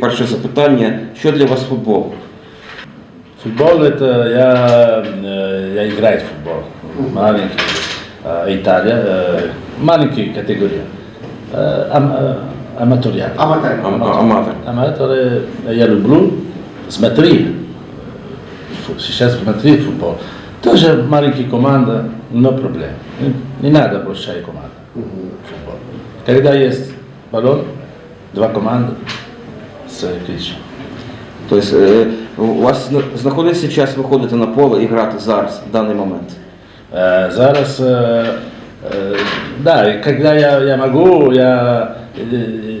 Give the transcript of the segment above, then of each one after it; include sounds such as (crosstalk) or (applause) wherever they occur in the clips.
перше запитання. Що для вас футбол? Футбол это я, э, я играю в футбол. Маленький. э, Италия. э, Маленькие категории. Э, ам- э, Аматориал. Аматер. Ам- а- Аматор. Аматоры я люблю смотри. Фу- Сейчас смотри футбол. Тоже маленькие команда, но проблем. Не, не надо большая команда. Футбол. Когда есть баллон, два команды с кричем. Тобто е, у вас зна- знаходиться час виходити на поле і грати зараз, в даний момент. Э, Зараз, э, э, да, и когда я, я могу, я, э,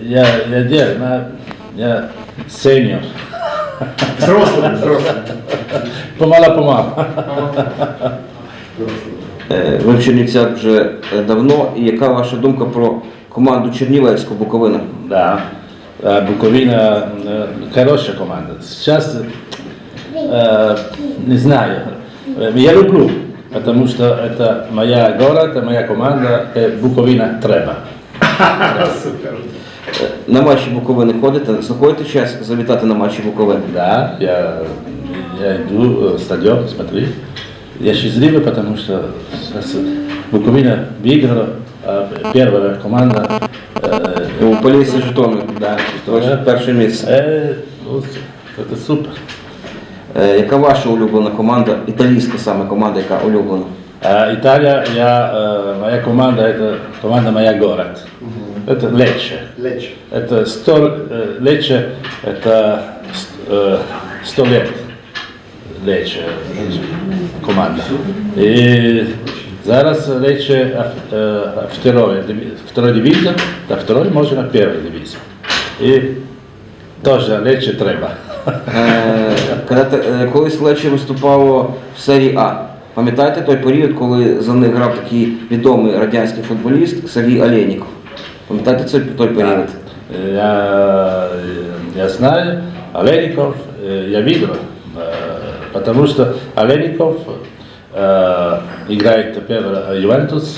я, я делаю, но я сеньор. Взрослый, взрослый. Помало-помало. Е, Ви в Чернівцях вже е, давно. І яка ваша думка про команду Чернівецьку Буковина? Да, А Буковина э, хорошая команда. Сейчас, э, не знаю, Э, я люблю, потому что это моя город, это моя команда, э, Буковина треба. (laughs) Супер. Е, На матчі Буковини ходите, знаходите час завітати на матчі Буковини? Да, я, я иду э, в стадион, смотри. Я счастливый, потому что сейчас Буковина выиграла, а первая команда. Э, У Полісі Житомир. да, Ваше перше місце. э, ну, это супер. Е, Яка ваша улюблена команда? Італійська саме команда, яка улюблена? А Италия, я, э, моя команда, это команда моя город. Это Лече. Леч. Это сто, э, Лече, это ст- э, сто лет Лече команда. И зараз Лече а, э, второй, диви- второй дивизия, да второй можно на первый дивизию. И тоже Лече треба. Е, Коли те- е, колись Лечі виступало в серії А. Пам'ятаєте той період, коли за них грав такий відомий радянський футболіст Сергій Оленіков? Пам'ятаєте цей той період? Я, я знаю, Олейников э, я видел, э, потому что Олейников э, играет теперь в Ювентус,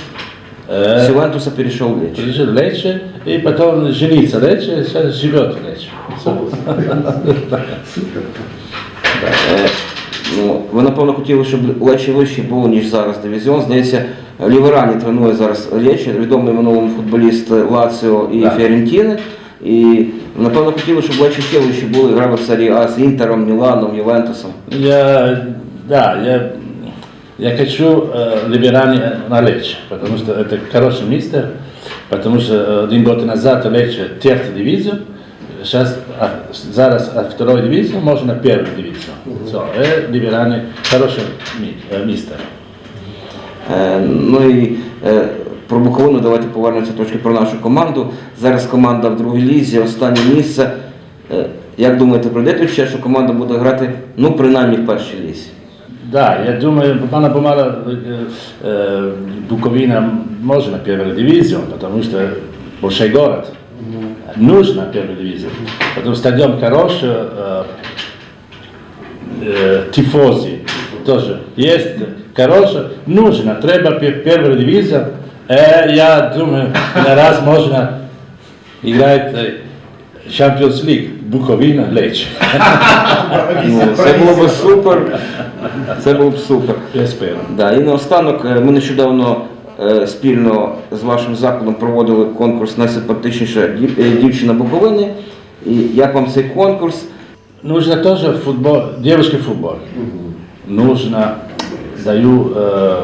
З э, Ювентуса перейшов в Лечі. приезжает в Лече, и потом женится в Лече, сейчас живет в Лече. Е, Ну, ви напевно хотіли, щоб Лечі вищий був, ніж зараз дивізіон. Здається, Ліверані тренує зараз Лечі, відомий минулому футболіст Лаціо і. Фіорентіни. І напевно хотіли, щоб Лечі ще вищі були, грали в серії А з Інтером, Міланом, Ювентусом. Я, да, я, я хочу э, Либерани на Лече, потому что это хороший мистер, потому что э, один год назад Лече третью дивизию, сейчас а, зараз а, второй дивизию можно на первую дивизию. So, э, Либерани хороший ми, э, мистер. Е, Ну і е, про Буковину давайте повернемося трошки про нашу команду. Зараз команда в другій лізі, останнє місце. Е, Як думаєте, пройде той час, що команда буде грати, ну, принаймні в першій лізі? Да, я думаю, мало помало э, э, Буковина может на первую дивизию, потому что большой город. Нужно первую дивизию. Потому что стадион хороший, э, э, тифози тоже есть, хороший. Нужно, треба пе- первая дивизия. Э, я думаю, на раз можно играть э, Champions League, Буковина, Лечь. Ну, це було б супер. Це було б супер. Я espero. Да, і наостанок е, ми нещодавно е, спільно з вашим закладом проводили конкурс найсимпатичніша дів- е, дівчина Буковини. І як вам цей конкурс? Нужно тоже футбол, девушский футбол. Нужно, даю э.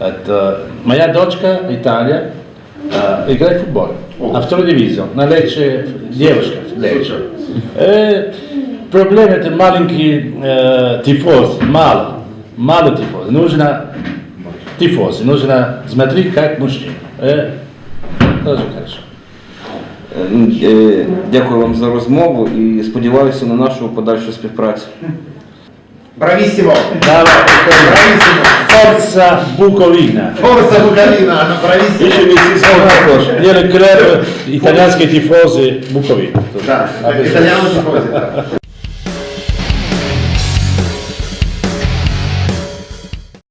Это моя дочка Италия э, играет в футбол. А второй дивизион, на Лече, девушка Лече. Э, проблема это маленький э, тифоз, мало, мало тифоз. Нужно тифоз, нужно смотреть как мужчина. Э, тоже хорошо. Е, е, Дякую вам за розмову і сподіваюся на нашу подальшу співпрацю. Бравissimo. Давай, Bravissimo. Forza Bucovina. Forza bucovina, bravissimo. Io mi si sono Io il club italiano tifosi Bucovina. Да, italiano tifosi. да.